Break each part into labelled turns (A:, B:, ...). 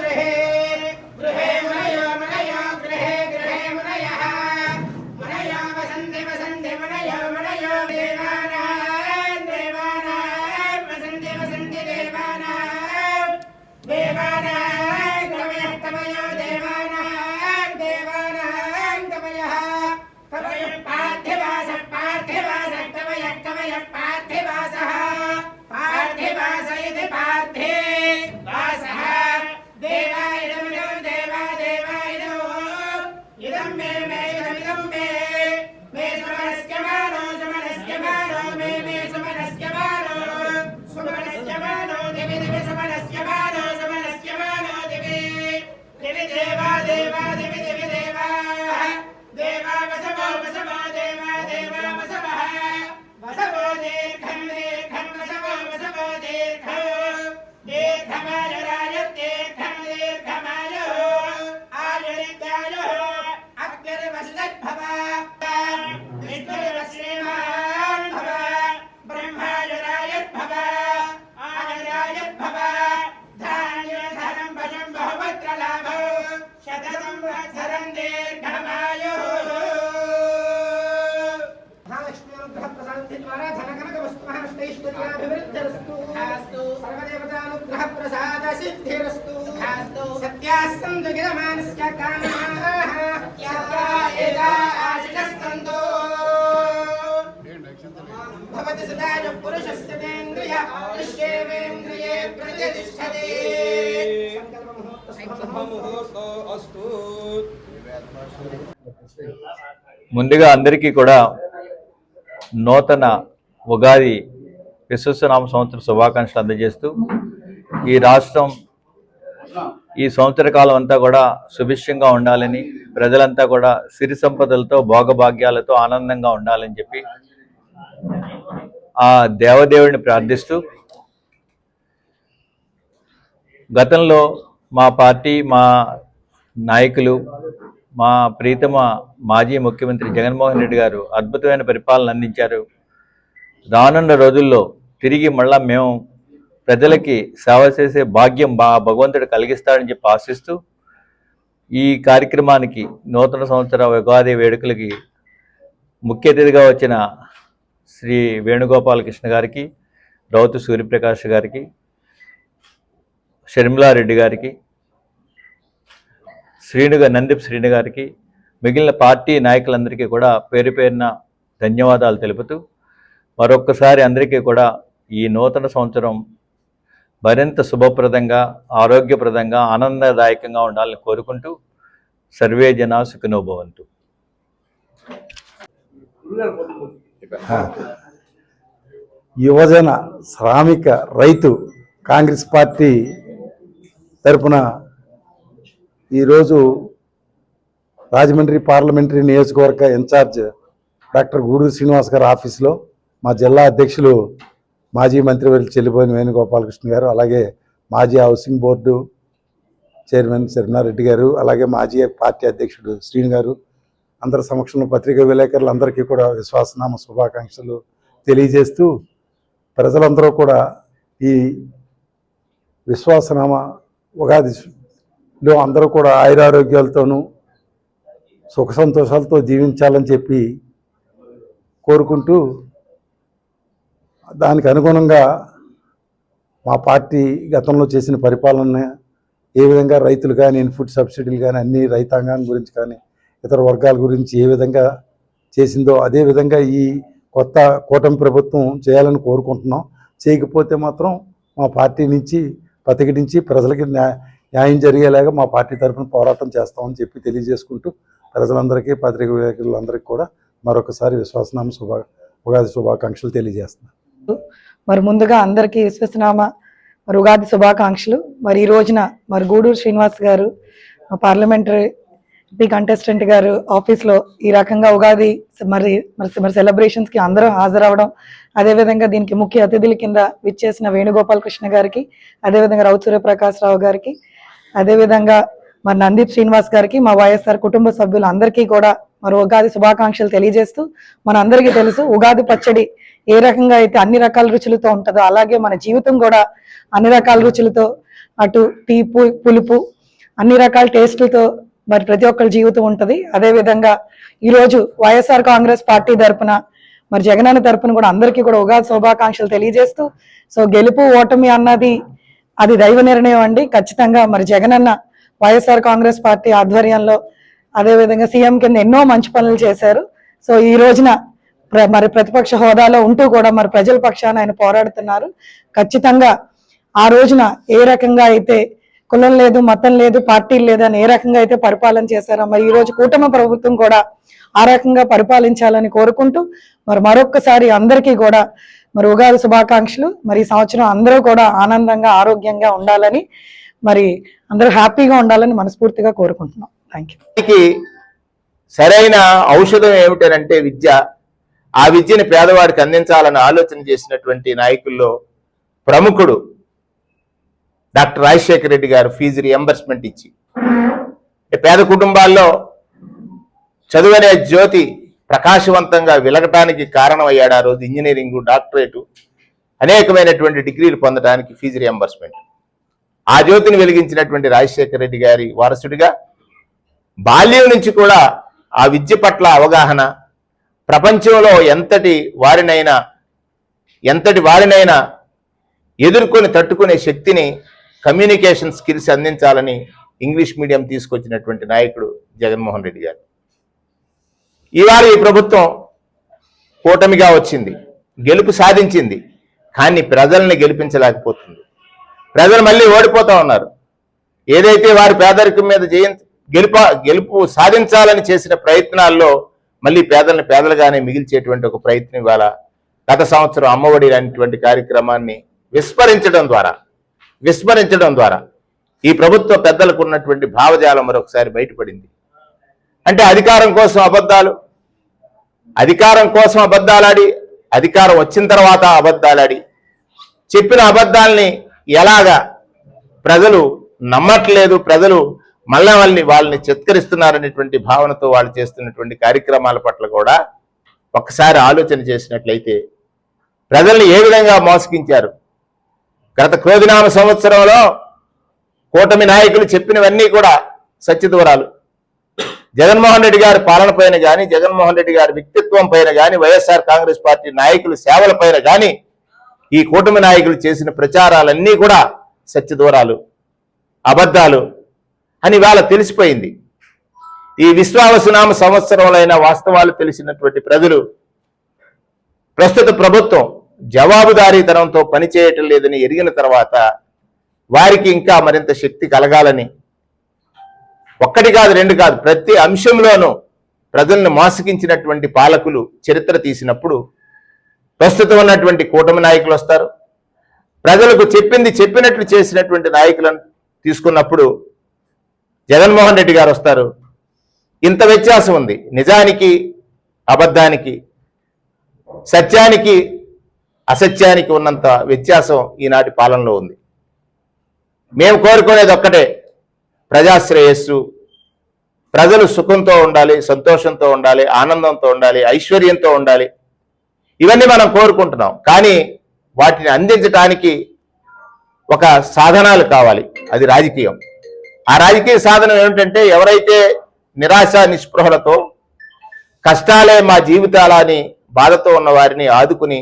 A: गृहे దేవా దేవా దివి దివి దేవా. దేవా వసవో వసవో దేవా దేవా వసవః. వసవో దీర్ఘం దీర్ఘం వసవో వసవో దీర్ఘం. దీర్ఘమాజరా
B: ముందుగా అందరికీ కూడా నూతన ఉగాది విశ్వసనామ సంవత్సర శుభాకాంక్షలు అందజేస్తూ ఈ రాష్ట్రం ఈ సంవత్సర కాలం అంతా కూడా సుభిక్షంగా ఉండాలని ప్రజలంతా కూడా సిరి సంపదలతో భోగభాగ్యాలతో ఆనందంగా ఉండాలని చెప్పి ఆ దేవదేవుడిని ప్రార్థిస్తూ గతంలో మా పార్టీ మా నాయకులు మా ప్రీతమ మాజీ ముఖ్యమంత్రి జగన్మోహన్ రెడ్డి గారు అద్భుతమైన పరిపాలన అందించారు. రానున్న రోజుల్లో తిరిగి మళ్ళా మేము ప్రజలకి సేవ చేసే భాగ్యం బా భగవంతుడు కలిగిస్తాడని చెప్పి ఆశిస్తూ ఈ కార్యక్రమానికి నూతన సంవత్సర ఉగాది వేడుకలకి ముఖ్య అతిథిగా వచ్చిన శ్రీ వేణుగోపాలకృష్ణ గారికి రౌతు సూర్యప్రకాష్ గారికి షర్మిలారెడ్డి గారికి శ్రీనుగా నందిప్ శ్రీను గారికి మిగిలిన పార్టీ నాయకులందరికీ కూడా పేరు పేరున ధన్యవాదాలు తెలుపుతూ మరొక్కసారి అందరికీ కూడా ఈ నూతన సంవత్సరం మరింత శుభప్రదంగా ఆరోగ్యప్రదంగా ఆనందదాయకంగా ఉండాలని కోరుకుంటూ సర్వే జనా సుఖనోభవంతు.
C: యువజన శ్రామిక రైతు కాంగ్రెస్ పార్టీ తరపున ఈరోజు రాజమండ్రి పార్లమెంటరీ నియోజకవర్గ ఇన్ఛార్జ్ డాక్టర్ గూడూరు శ్రీనివాస్ గారి ఆఫీస్లో మా జిల్లా అధ్యక్షులు మాజీ మంత్రివర్యులు చెల్లిపోయిన వేణుగోపాలకృష్ణ గారు అలాగే మాజీ హౌసింగ్ బోర్డు చైర్మన్ శరణారెడ్డి గారు అలాగే మాజీ పార్టీ అధ్యక్షుడు శ్రీను గారు అందరి సమక్షంలో పత్రికా విలేకరులు అందరికీ కూడా విశ్వాసనామ శుభాకాంక్షలు తెలియజేస్తూ ప్రజలందరూ కూడా ఈ విశ్వాసనామ ఉగాదిలో అందరూ కూడా ఆయురారోగ్యాలతోనూ సుఖ సంతోషాలతో జీవించాలని చెప్పి కోరుకుంటూ దానికి అనుగుణంగా మా పార్టీ గతంలో చేసిన పరిపాలన ఏ విధంగా రైతులు కానీ ఇన్పుట్ సబ్సిడీలు కానీ అన్ని రైతాంగాన్ని గురించి కానీ ఇతర వర్గాల గురించి ఏ విధంగా చేసిందో అదే విధంగా ఈ కొత్త కూటమి ప్రభుత్వం చేయాలని కోరుకుంటున్నాం. చేయకపోతే మాత్రం మా పార్టీ నుంచి ప్రతిఘటించి ప్రజలకి న్యాయం జరిగేలాగా మా పార్టీ తరఫున పోరాటం చేస్తామని చెప్పి తెలియజేసుకుంటూ ప్రజలందరికీ పత్రిక విలేకరులందరికీ కూడా మరొకసారి విశ్వాసనామ శుభా ఉగాది శుభాకాంక్షలు తెలియజేస్తున్నాను.
D: మరి ముందుగా అందరికీ విశ్వసనామ మరి ఉగాది శుభాకాంక్షలు. మరి ఈ రోజున మరి గూడూరు శ్రీనివాస్ గారు పార్లమెంటరీ ఎంపీ కంటెస్టెంట్ గారు ఆఫీస్లో ఈ రకంగా ఉగాది మరి మరి మరి సెలబ్రేషన్స్కి అందరూ హాజరవడం అదేవిధంగా దీనికి ముఖ్య అతిథుల కింద విచ్చేసిన వేణుగోపాల్ కృష్ణ గారికి అదేవిధంగా రౌత్ సూర్యప్రకాశ్ రావు గారికి అదేవిధంగా మరి నందీప్ శ్రీనివాస్ గారికి మా వైఎస్ఆర్ కుటుంబ సభ్యులు అందరికీ కూడా మరి ఉగాది శుభాకాంక్షలు తెలియజేస్తూ మన అందరికీ తెలుసు ఉగాది పచ్చడి ఏ రకంగా అయితే అన్ని రకాల రుచులతో ఉంటుందో అలాగే మన జీవితం కూడా అన్ని రకాల రుచులతో అటు తీపు పులుపు అన్ని రకాల టేస్టులతో మరి ప్రతి ఒక్కరి జీవితం ఉంటుంది. అదేవిధంగా ఈరోజు వైఎస్ఆర్ కాంగ్రెస్ పార్టీ తరపున మరి జగనన్న తరపున కూడా అందరికీ కూడా ఉగాది శుభాకాంక్షలు తెలియజేస్తూ సో గెలుపు ఓటమి అన్నది అది దైవ నిర్ణయం అండి. ఖచ్చితంగా మరి జగనన్న వైఎస్ఆర్ కాంగ్రెస్ పార్టీ ఆధ్వర్యంలో అదేవిధంగా సీఎం కింద ఎన్నో మంచి పనులు చేశారు. సో ఈ రోజున మరి ప్రతిపక్ష హోదాలో ఉంటూ కూడా మరి ప్రజల పక్షాన ఆయన పోరాడుతున్నారు. ఖచ్చితంగా ఆ రోజున ఏ రకంగా అయితే కులం లేదు మతం లేదు పార్టీలు లేదు అని ఏ రకంగా అయితే పరిపాలన చేశారో మరి ఈ రోజు కూటమి ప్రభుత్వం కూడా ఆ రకంగా పరిపాలించాలని కోరుకుంటూ మరి మరొక్కసారి అందరికీ కూడా మరి ఉగాది శుభాకాంక్షలు. మరి ఈ సంవత్సరం అందరూ కూడా ఆనందంగా ఆరోగ్యంగా ఉండాలని మరి అందరూ హ్యాపీగా ఉండాలని మనస్ఫూర్తిగా కోరుకుంటున్నాం. థ్యాంక్ యూ
E: సరైన ఔషధం ఏమిటనంటే విద్య. ఆ విద్యని పేదవాడికి అందించాలని ఆలోచన చేసినటువంటి నాయకుల్లో ప్రముఖుడు డాక్టర్ రాజశేఖర రెడ్డి గారు ఫీజు రియంబర్స్మెంట్ ఇచ్చి. పేద కుటుంబాల్లో చదువనే జ్యోతి ప్రకాశవంతంగా వెలగటానికి కారణమయ్యాడు ఆ రోజు ఇంజనీరింగ్ డాక్టరేటు. అనేకమైనటువంటి డిగ్రీలు పొందడానికి ఫీజు రియంబర్స్మెంట్ ఆ జ్యోతిని వెలిగించినటువంటి రాజశేఖర రెడ్డి గారి వారసుడిగా బాల్యం నుంచి కూడా ఆ విద్య పట్ల అవగాహన ప్రపంచంలో ఎంతటి వారినైనా ఎంతటి వారినైనా ఎదుర్కొని తట్టుకునే శక్తిని కమ్యూనికేషన్ స్కిల్స్ అందించాలని ఇంగ్లీష్ మీడియం తీసుకొచ్చినటువంటి నాయకుడు జగన్మోహన్ రెడ్డి గారు. ఇవాళ ఈ ప్రభుత్వం కూటమిగా వచ్చింది గెలుపు సాధించింది కానీ ప్రజల్ని గెలిపించలేకపోతుంది. ప్రజలు మళ్ళీ ఓడిపోతా ఉన్నారు. ఏదైతే వారి పేదరికం మీద జయం గెలుప గెలుపు సాధించాలని చేసిన ప్రయత్నాల్లో మళ్ళీ పేదల్ని పేదలుగానే మిగిల్చేటువంటి ఒక ప్రయత్నం ఇవాళ గత సంవత్సరం అమ్మఒడి అనేటువంటి కార్యక్రమాన్ని విస్మరించడం ద్వారా విస్మరించడం ద్వారా ఈ ప్రభుత్వ పెద్దలకు ఉన్నటువంటి భావజాలం మరొకసారి బయటపడింది. అంటే అధికారం కోసం అబద్ధాలు అధికారం కోసం అబద్ధాలాడి అధికారం వచ్చిన తర్వాత అబద్ధాలాడి చెప్పిన అబద్ధాల్ని ఎలాగా ప్రజలు నమ్మట్లేదు ప్రజలు మళ్ళా వాళ్ళని వాళ్ళని చిత్కరిస్తున్నారనేటువంటి భావనతో వాళ్ళు చేస్తున్నటువంటి కార్యక్రమాల పట్ల కూడా ఒక్కసారి ఆలోచన చేసినట్లయితే ప్రజల్ని ఏ విధంగా మోసగించారు? గత క్రోధినామ సంవత్సరంలో కూటమి నాయకులు చెప్పినవన్నీ కూడా సత్యదూరాలు జగన్మోహన్ రెడ్డి గారి పాలన పైన కానీ జగన్మోహన్ రెడ్డి గారి వ్యక్తిత్వం పైన కానీ వైఎస్ఆర్ కాంగ్రెస్ పార్టీ నాయకుల సేవల పైన కానీ ఈ కూటమి నాయకులు చేసిన ప్రచారాలన్నీ కూడా సత్యదూరాలు అబద్ధాలు అని వాళ్ళ తెలిసిపోయింది. ఈ విశ్వావసునామ సంవత్సరంలో వాస్తవాలు తెలిసినటువంటి ప్రజలు ప్రస్తుత ప్రభుత్వం జవాబుదారీతనంతో పనిచేయటం లేదని ఎరిగిన తర్వాత వారికి ఇంకా మరింత శక్తి కలగాలని ఒక్కటి కాదు రెండు కాదు ప్రతి అంశంలోనూ ప్రజల్ని మోసగించినటువంటి పాలకులు చరిత్ర తీసినప్పుడు ప్రస్తుతం ఉన్నటువంటి కూటమి నాయకులు వస్తారు. ప్రజలకు చెప్పింది చెప్పినట్లు చేసినటువంటి నాయకులను తీసుకున్నప్పుడు జగన్మోహన్ రెడ్డి గారు వస్తారు. ఇంత వ్యత్యాసం ఉంది. నిజానికి అబద్ధానికి సత్యానికి అసత్యానికి ఉన్నంత వ్యత్యాసం ఈనాటి పాలనలో ఉంది. మేము కోరుకునేది ఒక్కటే ప్రజాశ్రేయస్సు. ప్రజలు సుఖంతో ఉండాలి సంతోషంతో ఉండాలి ఆనందంతో ఉండాలి ఐశ్వర్యంతో ఉండాలి. ఇవన్నీ మనం కోరుకుంటున్నాం. కానీ వాటిని అందించడానికి ఒక సాధనాలు కావాలి. అది రాజకీయం. ఆ రాజకీయ సాధనం ఏమిటంటే ఎవరైతే నిరాశ నిస్పృహలతో కష్టాలే మా జీవితాలని బాధతో ఉన్న వారిని ఆదుకుని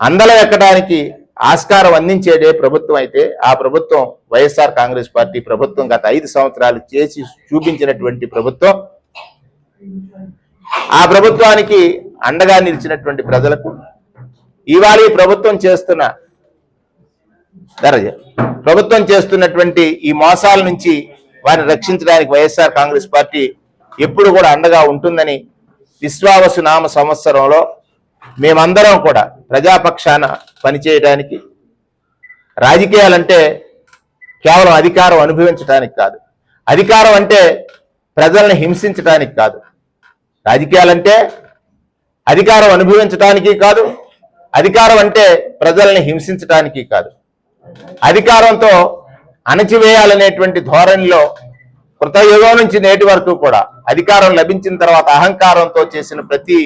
E: అందల ఎక్కడానికి ఆస్కారం అందించేదే ప్రభుత్వం అయితే ఆ ప్రభుత్వం వైఎస్ఆర్ కాంగ్రెస్ పార్టీ ప్రభుత్వం గత ఐదు సంవత్సరాలు చేసి చూపించినటువంటి ప్రభుత్వం. ఆ ప్రభుత్వానికి అండగా నిలిచినటువంటి ప్రజలకు ఇవాళ ఈ ప్రభుత్వం చేస్తున్న దరజ ప్రభుత్వం చేస్తున్నటువంటి ఈ మోసాల నుంచి వారిని రక్షించడానికి వైఎస్ఆర్ కాంగ్రెస్ పార్టీ ఎప్పుడు కూడా అండగా ఉంటుందని విశ్వావసు నామ సంవత్సరంలో మేమందరం కూడా ప్రజాపక్షాన పనిచేయడానికి రాజకీయాలంటే కేవలం అధికారం అనుభవించడానికి కాదు. అధికారం అంటే ప్రజల్ని హింసించడానికి కాదు. రాజకీయాలంటే అధికారం అనుభవించడానికి కాదు. అధికారం అంటే ప్రజల్ని హింసించడానికి కాదు. అధికారంతో అణచివేయాలనేటువంటి ధోరణిలో కృతయుగం నుంచి నేటి వరకు కూడా అధికారం లభించిన తర్వాత అహంకారంతో చేసిన ప్రతి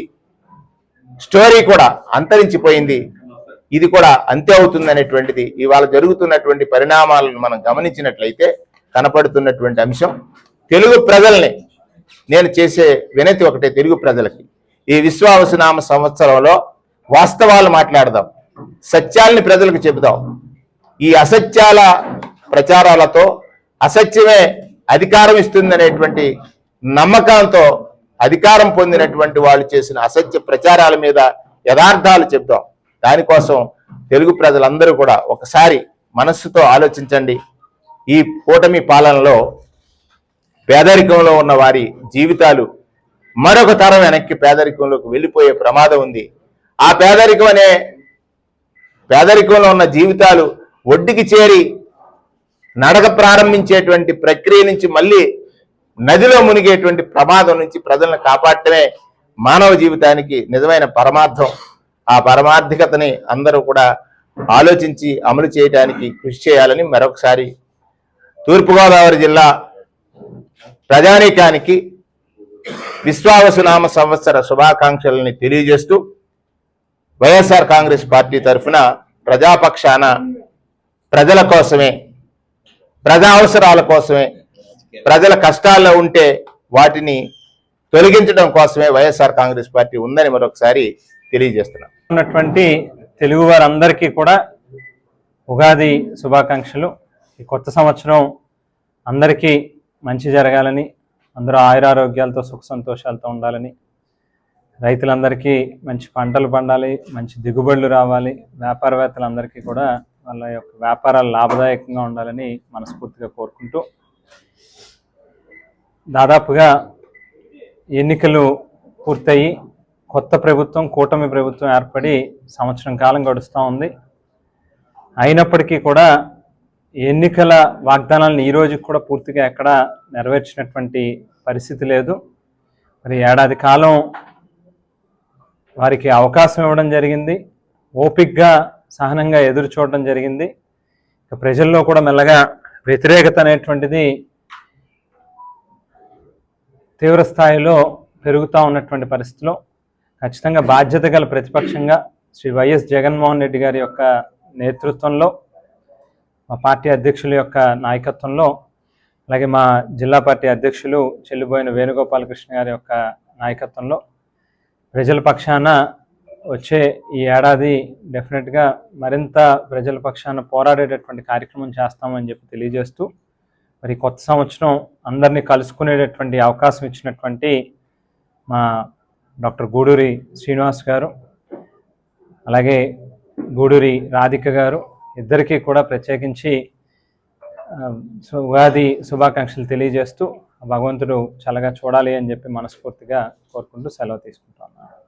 E: స్టోరీ కూడా అంతరించిపోయింది. ఇది కూడా అంతే అవుతుంది అనేటువంటిది ఇవాళ జరుగుతున్నటువంటి పరిణామాలను మనం గమనించినట్లయితే కనపడుతున్నటువంటి అంశం. తెలుగు ప్రజల్ని నేను చేసే వినతి ఒకటే తెలుగు ప్రజలకి. ఈ విశ్వావసనామ సంవత్సరంలో వాస్తవాలు మాట్లాడదాం. సత్యాల్ని ప్రజలకు చెబుదాం. ఈ అసత్యాల ప్రచారాలతో అసత్యమే అధికారం ఇస్తుందనేటువంటి నమ్మకంతో అధికారం పొందినటువంటి వాళ్ళు చేసిన అసత్య ప్రచారాల మీద యథార్థాలు చెప్దాం. దానికోసం తెలుగు ప్రజలందరూ కూడా ఒకసారి మనస్సుతో ఆలోచించండి. ఈ కూటమి పాలనలో పేదరికంలో ఉన్న వారి జీవితాలు మరొక తరం వెనక్కి పేదరికంలోకి వెళ్ళిపోయే ప్రమాదం ఉంది. ఆ పేదరికం అనే పేదరికంలో ఉన్న జీవితాలు ఒడ్డుకి చేరి నడక ప్రారంభించేటువంటి ప్రక్రియ నుంచి మళ్ళీ నదిలో మునిగేటువంటి ప్రమాదం నుంచి ప్రజలను కాపాడటమే మానవ జీవితానికి నిజమైన పరమార్థం. ఆ పరమార్థికతని అందరూ కూడా ఆలోచించి అమలు చేయడానికి కృషి చేయాలని మరొకసారి తూర్పుగోదావరి జిల్లా ప్రజానీకానికి విశ్వావసునామ సంవత్సర శుభాకాంక్షలని తెలియజేస్తూ వైఎస్ఆర్ కాంగ్రెస్ పార్టీ తరఫున ప్రజాపక్షాన ప్రజల కోసమే ప్రజా అవసరాల కోసమే ప్రజల కష్టాల్లో ఉంటే వాటిని తొలగించడం కోసమే వైఎస్ఆర్ కాంగ్రెస్ పార్టీ ఉందని మరొకసారి తెలియజేస్తున్నాం.
F: ఉన్నటువంటి తెలుగు వారందరికీ కూడా ఉగాది శుభాకాంక్షలు. ఈ కొత్త సంవత్సరం అందరికీ మంచి జరగాలని అందరూ ఆయురారోగ్యాలతో సుఖ సంతోషాలతో ఉండాలని రైతులందరికీ మంచి పంటలు పండాలి మంచి దిగుబడులు రావాలి వ్యాపారవేత్తలందరికీ కూడా వాళ్ళ యొక్క వ్యాపారాలు లాభదాయకంగా ఉండాలని మనస్ఫూర్తిగా కోరుకుంటూ దాదాపుగా ఎన్నికలు పూర్తయి కొత్త ప్రభుత్వం కూటమి ప్రభుత్వం ఏర్పడి సంవత్సరం కాలం గడుస్తూ ఉంది. అయినప్పటికీ కూడా ఎన్నికల వాగ్దానాలను ఈ రోజుకి కూడా పూర్తిగా ఎక్కడ నెరవేర్చినటువంటి పరిస్థితి లేదు. మరి ఏడాది కాలం వారికి అవకాశం ఇవ్వడం జరిగింది. ఓపిక్గా సహనంగా ఎదురు చూడడం జరిగింది. ఇక ప్రజల్లో కూడా మెల్లగా వ్యతిరేకత అనేటువంటిది తీవ్ర స్థాయిలో పెరుగుతూ ఉన్నటువంటి పరిస్థితిలో ఖచ్చితంగా బాధ్యత గల ప్రతిపక్షంగా శ్రీ వైఎస్ జగన్మోహన్ రెడ్డి గారి యొక్క నేతృత్వంలో మా పార్టీ అధ్యక్షుల యొక్క నాయకత్వంలో అలాగే మా జిల్లా పార్టీ అధ్యక్షులు చెల్లిపోయిన వేణుగోపాలకృష్ణ గారి యొక్క నాయకత్వంలో ప్రజల పక్షాన వచ్చే ఈ ఏడాది డెఫినెట్గా మరింత ప్రజల పక్షాన పోరాడేటటువంటి కార్యక్రమం చేస్తామని చెప్పి తెలియజేస్తూ మరి కొత్త సంవత్సరం అందరినీ కలుసుకునేటటువంటి అవకాశం ఇచ్చినటువంటి మా డాక్టర్ గూడూరి శ్రీనివాస్ గారు అలాగే గూడూరి రాధిక గారు ఇద్దరికీ కూడా ప్రత్యేకించి ఉగాది శుభాకాంక్షలు తెలియజేస్తూ భగవంతుడు చల్లగా చూడాలి అని చెప్పి మనస్ఫూర్తిగా కోరుకుంటూ సెలవు తీసుకుంటున్నాను.